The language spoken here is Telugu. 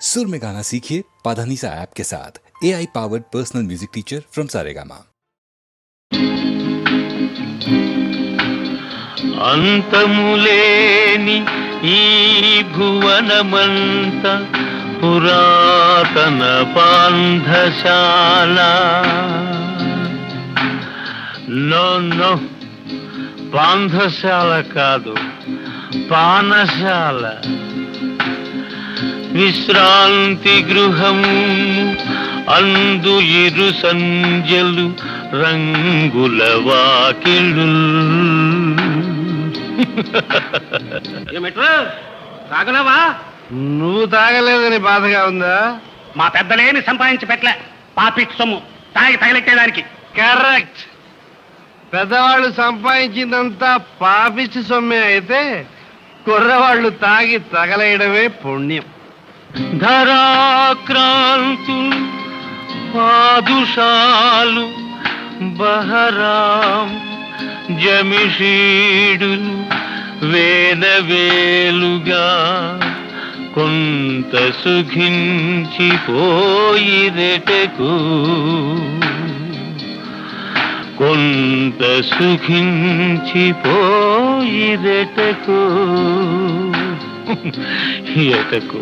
सुर में गाना सीखिए पाधानीसा ऐप के साथ A I powered personal music teacher from Saregama అంతములేని ఈ భువనమంత పురాతన పాంధశాల నో నో పాంధశాల కాదు పానశాల విశ్రాంతి గృహము అందు ఇరు సంజలు రంగుల వాకిళ్ళు. ఏమిట్రా తాగలేవా? నువ్వు తాగలేదని బాధగా ఉందా? మా పెద్దలేని సంపాదించి పెట్టలే. పాపిట్ సొమ్ము. తాగి తగిలెట్టేదానికి. కరెక్ట్. పెద్దవాళ్ళు సంపాదించిందంతా పాపిచ్చి సొమ్మే అయితే కుర్రవాళ్ళు తాగి తగలేయడమే పుణ్యం. ధరాక్రాంతులు పాదుషాలు బహరాం జమిషీడులు వేదవేలుగా కొంత సుఖించిపోయిరెటకు కొంత సుఖించిపోయిరెటకు ఎటకు?